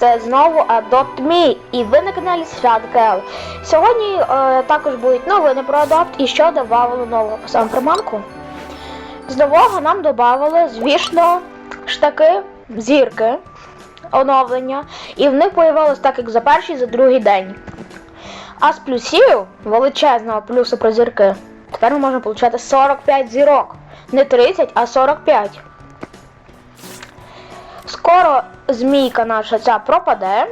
Це знову Adopt Me і ви на каналі Святкел. Сьогодні е, також будуть новини про Adopt і що додавали нового саме приманку. З нового нам додавали, звісно, штаки, зірки, оновлення, і в них появилось так, як за перший, за другий день. А з плюсів величезного плюсу про зірки. Тепер ми можемо отримати 45 зірок. Не 30, а 45. Скоро змійка наша ця пропаде,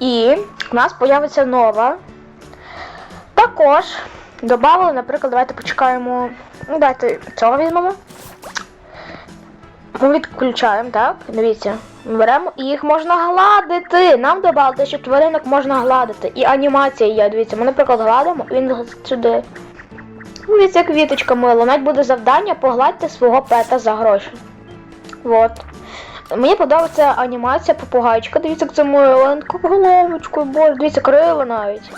і в нас появиться нова. Також додали, наприклад, давайте почекаємо. Ну, давайте цього візьмемо. Ми відключаємо, так? Дивіться. Беремо і їх можна гладити. Нам додали, що тваринок можна гладити. І анімація є. Дивіться, ми, наприклад, гладимо, і він сюди. Дивіться, як квіточка мила. Навіть буде завдання погладьте свого пета за гроші. Вот. Мені подобається анімація попугайчика. Дивіться, як це миленько, головочкою, боже, дивіться, крила навіть.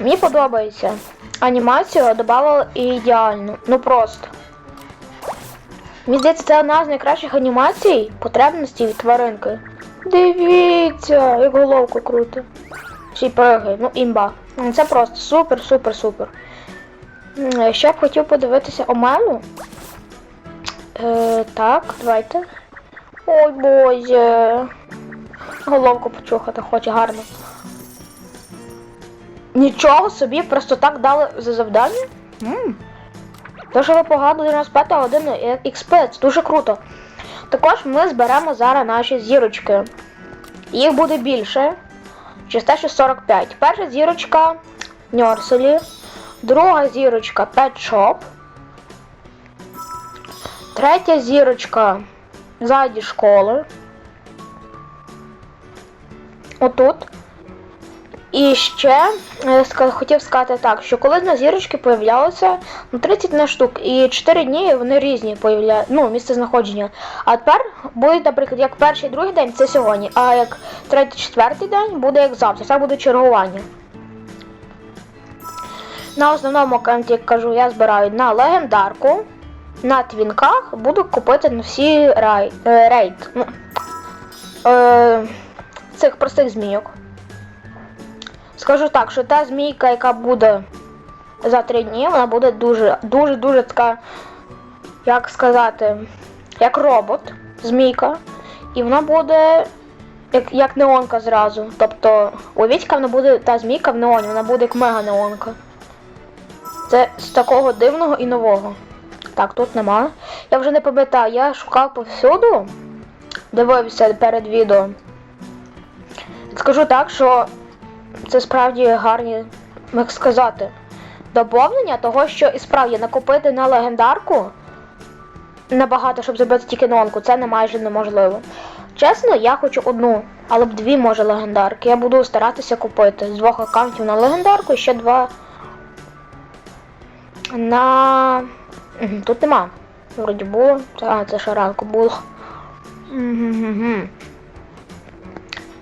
Мені подобається. Анімацію додавали ідеально. Ну просто. Мені здається, це одна з найкращих анімацій потребностей від тваринки. Дивіться, як головку круто. Ще й пригає, ну імба. Це просто супер, супер, супер. Ще б хотів подивитися Омелу. Е, так, давайте. Ой боже. Головку почухати хоче гарно. Нічого собі, просто так дали за завдання? Ммм. То, що ви погано 95 годину XP, це дуже круто. Також ми зберемо зараз наші зірочки. Їх буде більше. Через те, що 45. Перша зірочка Ньорселі. Друга зірочка Pet Shop. Третя зірочка ззаді школи. Отут. І ще е, хотів сказати так, що коли на зірочки появлялися ну, 30 на штук, і 4 дні вони різні появля... ну, місце знаходження. А тепер буде, наприклад, як перший другий день це сьогодні, а як третій, четвертий день буде як завтра. Це буде чергування. На основному аккаунті, як кажу, я збираю на легендарку. На твінках буду купити на всі рай... е, рейд. Ну, е, цих простих змійок. Скажу так, що та змійка, яка буде за три дні, вона буде дуже, дуже, дуже така, як сказати, як робот, змійка. І вона буде як, як неонка зразу. Тобто, уявіть, яка вона буде та змійка в неоні, вона буде як мега неонка. Це з такого дивного і нового. Так, тут нема. Я вже не пам'ятаю, я шукав повсюду, дивився перед відео. Скажу так, що це справді гарні, як сказати, доповнення того, що і справді накопити на легендарку набагато, щоб зробити тільки нонку, це не майже неможливо. Чесно, я хочу одну, але б дві може легендарки. Я буду старатися купити з двох аккаунтів на легендарку і ще два на. Тут нема. Вроді було. А, це ще ранку було.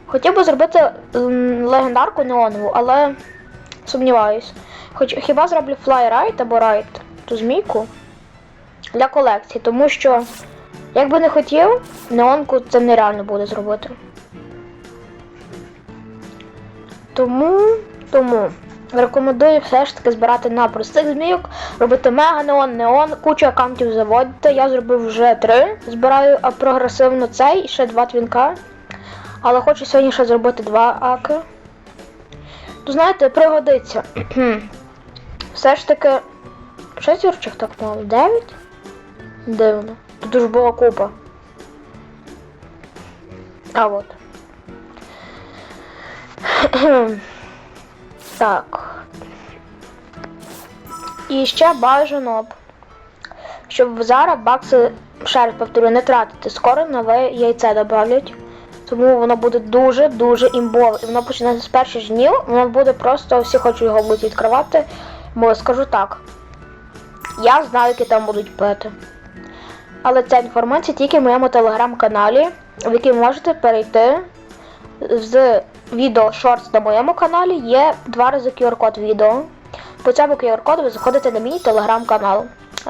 Хотів би зробити легендарку неонову, але сумніваюсь. Хоч хіба зроблю флайрайт або райт, ту змійку для колекції, тому що, як би не хотів, неонку це нереально буде зробити. Тому, тому рекомендую все ж таки збирати на простих змійок, робити мега неон, неон, кучу аккаунтів заводити. Я зробив вже три. Збираю прогресивно цей і ще два твінка. Але хочу сьогодні ще зробити два аки. То знаєте, пригодиться. Все ж таки. Шість зірочок так мало? Дев'ять? Дивно. Тут дуже була купа. А от. Так. І ще бажано щоб зараз бакси, ще раз повторю, не тратити. Скоро нове яйце добавлять. Тому воно буде дуже-дуже імбове. І воно почне з перших днів, воно буде просто, всі хочуть його будуть відкривати. Бо скажу так. Я знаю, які там будуть пити. Але ця інформація тільки в моєму телеграм-каналі, в який можете перейти з відео шортс на моєму каналі. Є два рази QR-код відео. По цьому QR-коду ви заходите на мій телеграм-канал.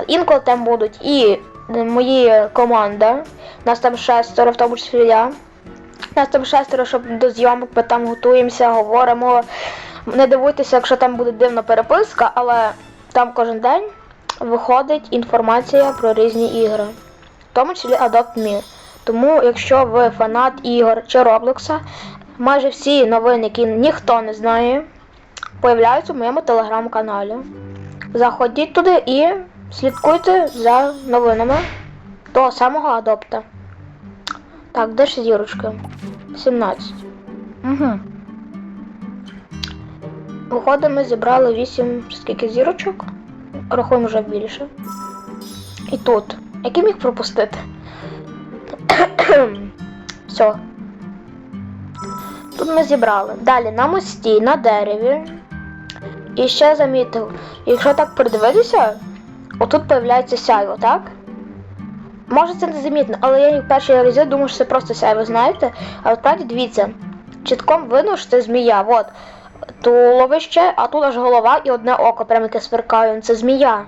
Інколи там будуть і мої команда. Нас там шестеро, в тому числі я. Нас там шестеро, щоб до зйомок ми там готуємося, говоримо. Не дивуйтеся, якщо там буде дивна переписка, але там кожен день виходить інформація про різні ігри, в тому числі Adopt Me. Тому, якщо ви фанат ігор чи Роблокса, майже всі новини, які ніхто не знає, появляються в моєму телеграм-каналі. Заходіть туди і слідкуйте за новинами того самого адопта. Так, де ж зірочки? 17. Угу. Виходить, ми зібрали 8 скільки зірочок. Рахуємо вже більше. І тут. Який міг пропустити? Все. Тут ми зібрали. Далі на мості, на дереві. І ще замітив, якщо так придивитися, отут появляється сяйво, так? Може це не замітно, але я в перші рази думав, що це просто сяйво, знаєте? А от правді дивіться, чітком видно, що це змія. От. Туловище, а тут аж голова і одне око, прямо яке сверкає. Це змія.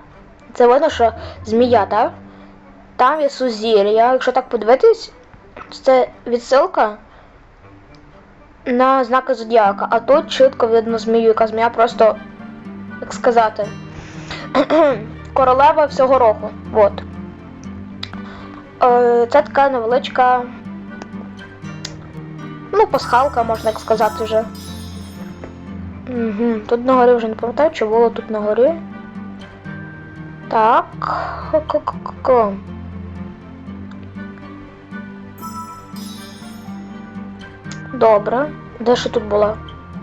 Це видно, що змія, так? Там є сузір'я. Якщо так подивитись, це відсилка на знаки зодіака. А тут чітко видно змію, яка змія просто, як сказати, королева всього року. От. Е, Це така невеличка. Ну, пасхалка, можна так сказати вже. Угу. Тут на горі вже не пам'ятаю, що було тут на горі. Так. Ко-ко-ко-ко. Добре. Де ще тут була?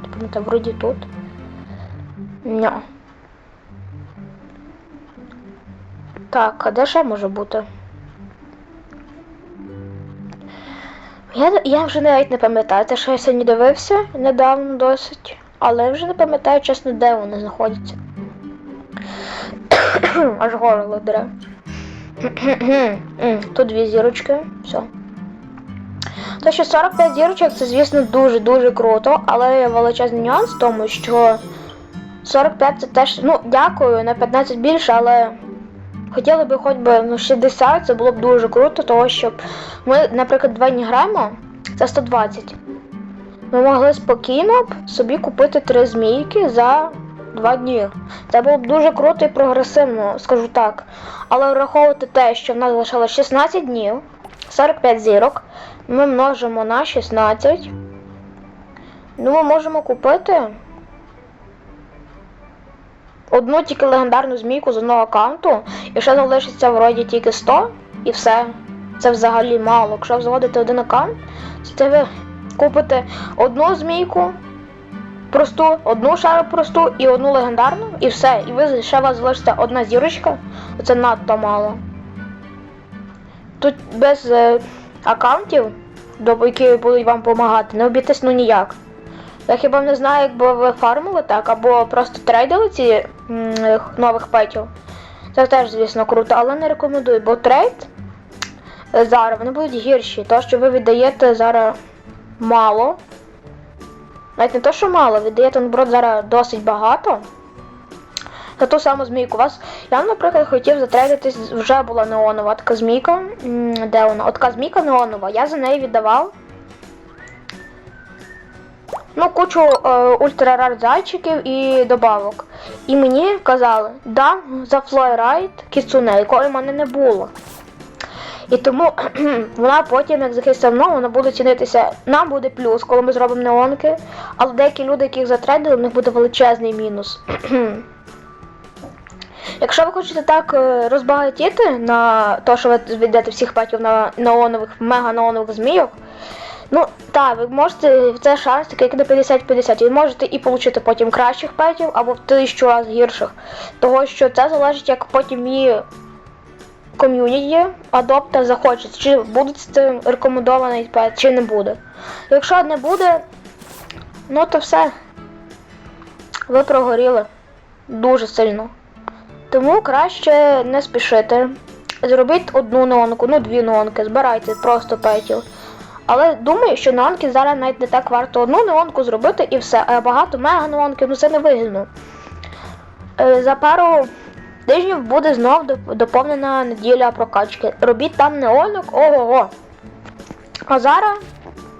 Не пам'ятаю, вроді тут. Ня. Так, а де ще може бути? Я, я вже навіть не пам'ятаю, те, що я сьогодні дивився недавно досить, але вже не пам'ятаю, чесно, де вони знаходяться. Аж горло дре. Тут дві зірочки, все. Те, що 45 зірочок, це, звісно, дуже-дуже круто, але є величезний нюанс в тому, що 45 це теж, ну, дякую, на 15 більше, але хотіли би хоч би ну, 60, це було б дуже круто, того щоб ми, наприклад, два дні граємо, це 120. Ми могли спокійно б собі купити три змійки за два дні. Це було б дуже круто і прогресивно, скажу так. Але враховувати те, що в нас залишилось 16 днів, 45 зірок, ми множимо на 16. Ну, ми можемо купити одну тільки легендарну змійку з одного аккаунту, і ще залишиться вроді тільки 100 і все. Це взагалі мало. Якщо заводити один аккаунт, то ви купите одну змійку, просту, одну шару просту і одну легендарну, і все. І ви ще у вас залишиться одна зірочка. Це надто мало. Тут без е, аккаунтів, які будуть вам допомагати, не обійтись ну ніяк. Я хіба не знаю, якби ви фармили так, або просто трейдили ці нових петів. Це теж, звісно, круто, але не рекомендую, бо трейд е, зараз вони будуть гірші. То, що ви віддаєте зараз мало. Навіть не то, що мало, віддаєте наоборот зараз досить багато. За ту саму змійку. У вас, я, наприклад, хотів затрейдитись, вже була неонова така змійка. Де вона? От така змійка неонова, я за неї віддавав. Ну, кучу е, ультрарар зайчиків і добавок. І мені казали, дам за флойрайд кіцуне, якої в мене не було. І тому вона потім, як захистив мною, вона буде цінитися. Нам буде плюс, коли ми зробимо неонки. Але деякі люди, яких затрейдили, в них буде величезний мінус. Якщо ви хочете так е, розбагатіти на те, що ви віддаєте всіх патів на неонових, мега-неонових змійок, ну так, ви можете, це шанс такий як на 50-50. Ви можете і отримати потім кращих петів або в тисячу разів гірших. Того що це залежить, як потім її ком'юніті адопта захоче, чи буде цим рекомендований пет, чи не буде. Якщо не буде, ну то все. Ви прогоріли дуже сильно. Тому краще не спішити. Зробіть одну неонку, ну дві неонки, збирайте просто петів. Але думаю, що неонки зараз навіть не так варто одну неонку зробити і все. А багато мега неонків, ну це не вигідно. Е, За пару тижнів буде знов доповнена неділя прокачки. Робіть там неонок, ого-го. А зараз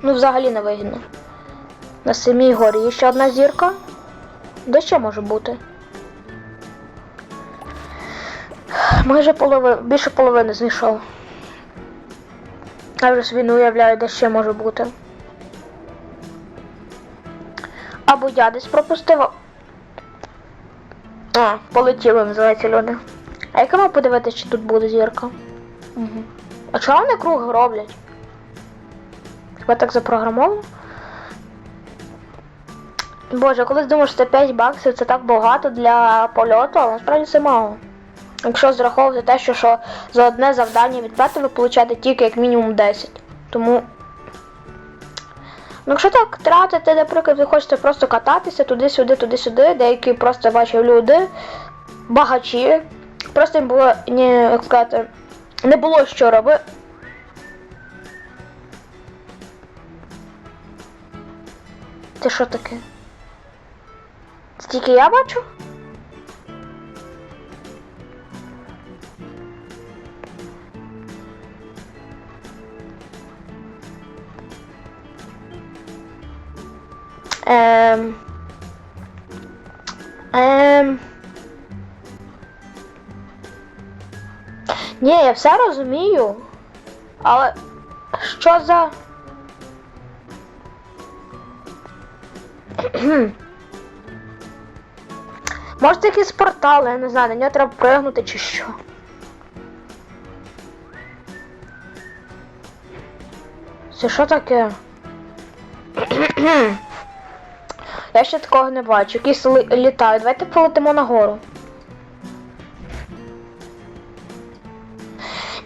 Ну, взагалі не вигідно. На самій горі ще одна зірка. Де ще може бути? Майже полови... більше половини знайшов. Я вже собі не уявляю, де ще може бути. Або я десь пропустив. а- А, полетіли, називається люди. А як ми подивитися, чи тут буде зірка? Угу. А чого вони круг роблять? Хіба так запрограмовано? Боже, колись думав, що це 5 баксів це так багато для польоту, але насправді це мало. Якщо зраховувати те, що, що за одне завдання від п'яти ви получаєте тільки як мінімум 10. Тому. Ну, якщо так тратити, наприклад, ви хочете просто кататися туди-сюди, туди-сюди, деякі просто бачив люди, багачі, просто їм було, ні, як сказати, не було що робити. Це що таке? Це тільки я бачу? Ем... Ем... Ні, я все розумію. Але що за. Може це якийсь портал, я не знаю, на нього треба пригнути чи що. Це що таке? Я ще такого не бачу. Якісь літають. Давайте полетимо нагору.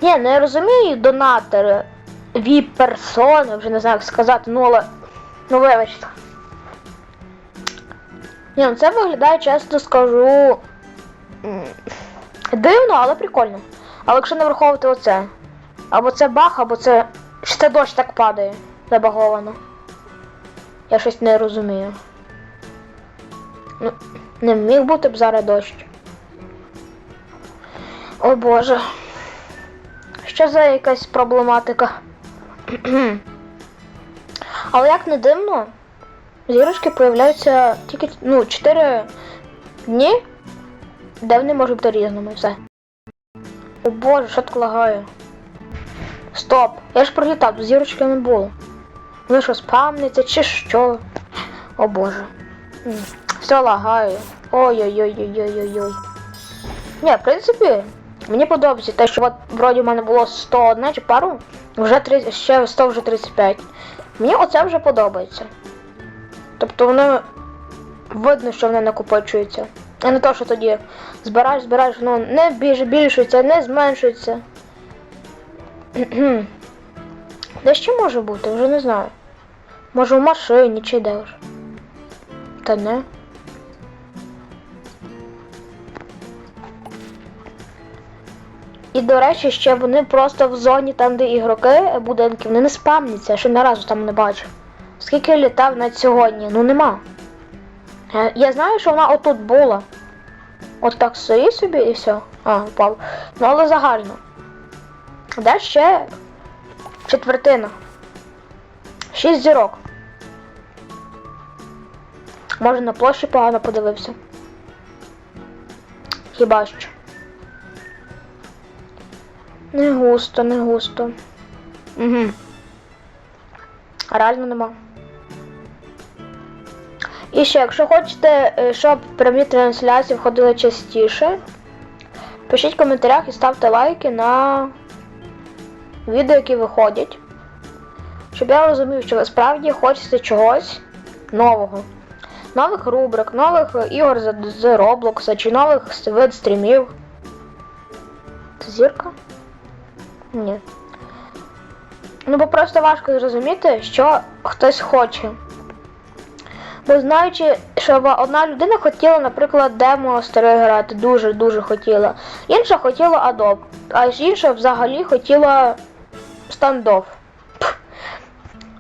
Ні, не розумію донатори. Віп персони, вже не знаю як сказати, ну але. Ну вибачте. Ні, ну це виглядає, чесно скажу. Дивно, але прикольно. Але якщо не враховувати оце. Або це баг, або це. Це дощ так падає. Забаговано. Я щось не розумію. Ну, не міг бути б зараз дощ. О боже. Що за якась проблематика? Але як не дивно, зірочки появляються тільки ну, 4 дні, де вони можуть бути різними. Все. О боже, що так лагає? Стоп! Я ж пролітав, зірочки не було. Вони що спамняться чи що? О боже. Все лагає. Ой-ой-ой-ой-ой-ой-ой. Ні, в принципі, мені подобається те, що от вроді в мене було 101 чи пару, вже 30, ще 100 вже 35. Мені оце вже подобається. Тобто воно видно, що воно накопичується. А не то, що тоді збираєш, збираєш, воно не більше збільшується, не зменшується. Де ще може бути? Вже не знаю. Може в машині чи де ж. Та не. І до речі, ще вони просто в зоні там, де ігроки будинки, вони не спамняться, ще не разу там не бачив. Скільки літав навіть сьогодні? Ну нема. Я, я знаю, що вона отут була. От так стоїть собі і все. А, впав. Ну але загально. Де ще четвертина? Шість зірок. Може на площі погано подивився. Хіба що. Не густо, не густо. Угу. Реально нема. І ще, якщо хочете, е, щоб прямі трансляції входили частіше, пишіть в коментарях і ставте лайки на відео, які виходять. Щоб я розумів, що ви справді хочете чогось нового. Нових рубрик, нових ігор з, Roblox, чи нових вид стрімів. Це зірка? Ні. Ну, бо просто важко зрозуміти, що хтось хоче. Бо знаючи, що одна людина хотіла, наприклад, демо старе грати, дуже-дуже хотіла. Інша хотіла Adobe, а інша взагалі хотіла стандофф. Пф.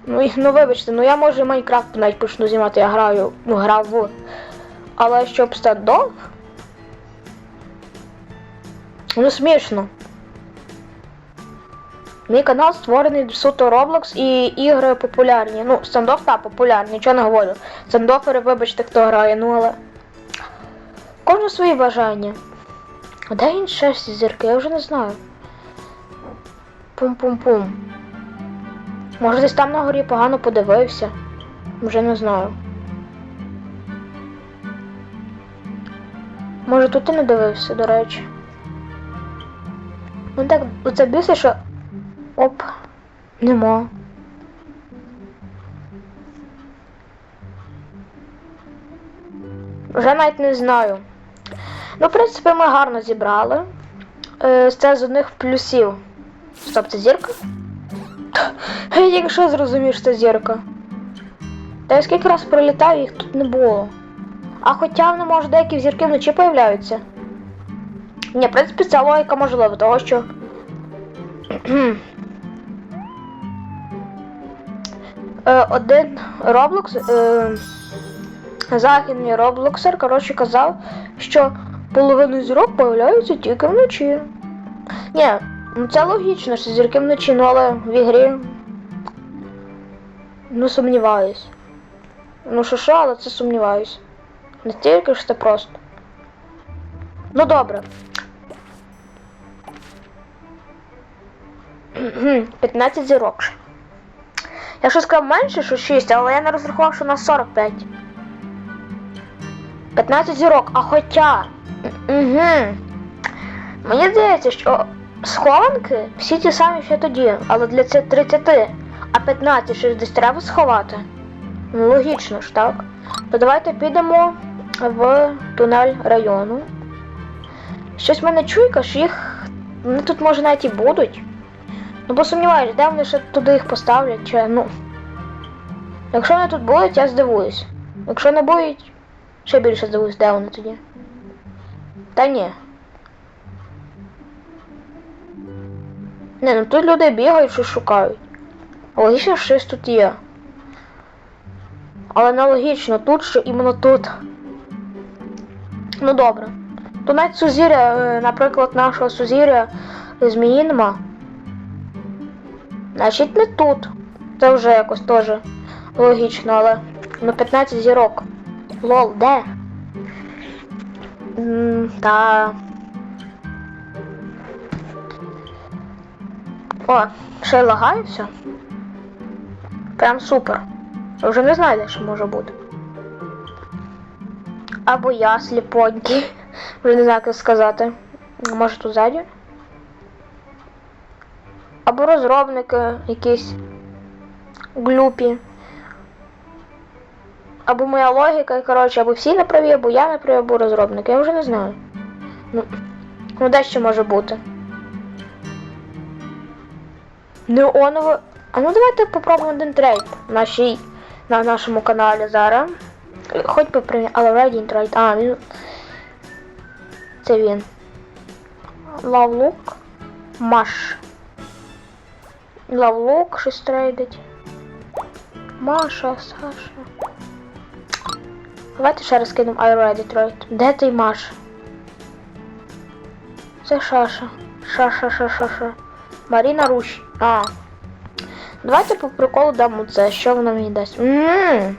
Ну, ну вибачте, ну я може Майнкрафт навіть почну знімати, я граю, ну грав в. Але щоб стандофф? Ну смішно. Мій канал створений суто Roblox і ігри популярні. Ну, стендоф та популярні, нічого не говорю. Стендофери, вибачте, хто грає, ну але. Кожне свої бажання. А де інші зірки? Я вже не знаю. Пум-пум-пум. Може десь там на горі погано подивився. Вже не знаю. Може тут і не дивився, до речі. Ну так, оце бісить, що. Оп, нема. Вже навіть не знаю. Ну, в принципі, ми гарно зібрали. Е, Це з одних плюсів. Стоп, це зірка? Якщо зрозумів, що це зірка. Та я скільки раз прилітаю, їх тут не було. А хоча воно може деякі зірки вночі появляються. Ні, в принципі, ця логіка можлива, того що. Один Roblox, е, західний Роблоксер, коротше, казав, що половина зірок появляються тільки вночі. Ні, ну це логічно, що зірки вночі, ну але в ігрі. Ну, сумніваюсь. Ну що що, але це сумніваюсь. Не тільки ж це просто. Ну добре. 15 зірок. Я що сказав менше, що 6, але я не розрахував, що у нас 45. 15 зірок, а хоча. Угу. Мені здається, що схованки всі ті самі, що тоді, але для цих 30, а 15 щось десь треба сховати. Ну, логічно ж, так? То давайте підемо в тунель району. Щось в мене чуйка, що їх. Вони тут може навіть і будуть. Ну бо сумніваюсь, де вони ще туди їх поставлять, чи ну. Якщо вони тут будуть, я здивуюсь. Якщо не будуть, ще більше здивуюсь, де вони тоді. Та ні. Не, ну тут люди бігають, щось шукають. Логічно, що щось тут є. Але не логічно тут, що іменно тут. Ну добре. То навіть сузір'я, е, наприклад, нашого сузір'я змії нема. Значить не тут. Це вже якось теж логічно, але ну 15 зірок. Лол, де? М, Та. О, ще й лагає все. Прям супер. Вже не знаю, де що може бути. Або я сліпонький. Вже не знаю, як сказати. Може тут ззаді? Або розробники якісь глупі. Або моя логіка, коротше, або всі неправі, або я неправі, або розробники. Я вже не знаю. Ну, ну де ще може бути? Неоново. А ну давайте попробуємо один трейд нашій, на нашому каналі зараз. Хоч би при... Але Ready трейд. А, він. Це він. Лавлук. Маш. Лавлук щось трейдить. Маша, Саша. Давайте ще раз кинемо I ready trade. Де ти Маш? Це Шаша. Шаша, Шаша, Шаша. Маріна Руш. А. Давайте по приколу дамо це. Що воно мені дасть? Ммм.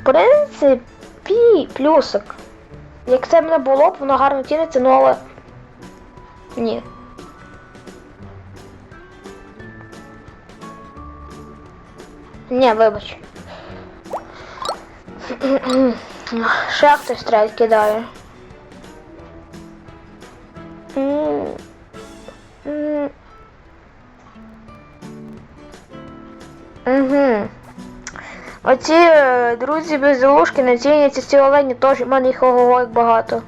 В принципі, плюсик. Як це мене було б, воно гарно тінеться, ну але. Ні. Ні, вибач. Кидає. М, м. Угу. Оці е, друзі без залушки не ціняться ці олені теж, в мене їх ого як багато.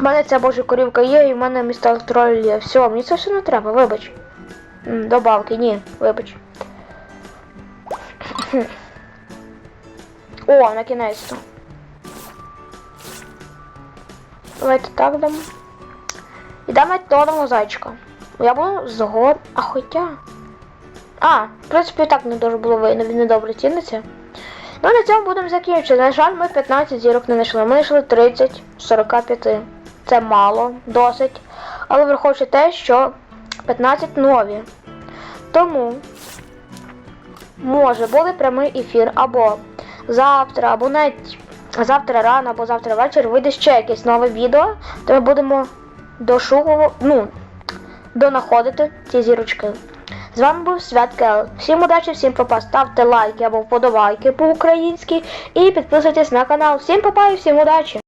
У мене ця божа корівка є і в мене місто троль є. Все, мені це все не треба, вибач. Добавки, ні, вибач. О, на кінець-то. Давайте так дамо. І дамо того зайчика. Я буду згод... А хоча. А, в принципі, так не дуже було видно, він недобре ціниться. Ну, на цьому будемо закінчувати. На жаль, ми 15 зірок не знайшли. Ми знайшли 30 45. Це мало, досить. Але враховуючи те, що 15 нові. Тому може буде прямий ефір або завтра, або навіть завтра рано, або завтра ввечері вийде ще якесь нове відео, то ми будемо дошугу, ну, донаходити ці зірочки. З вами був Свят Кел. Всім удачі, всім папа. Ставте лайки або вподобайки по-українськи і підписуйтесь на канал. Всім папа і всім удачі!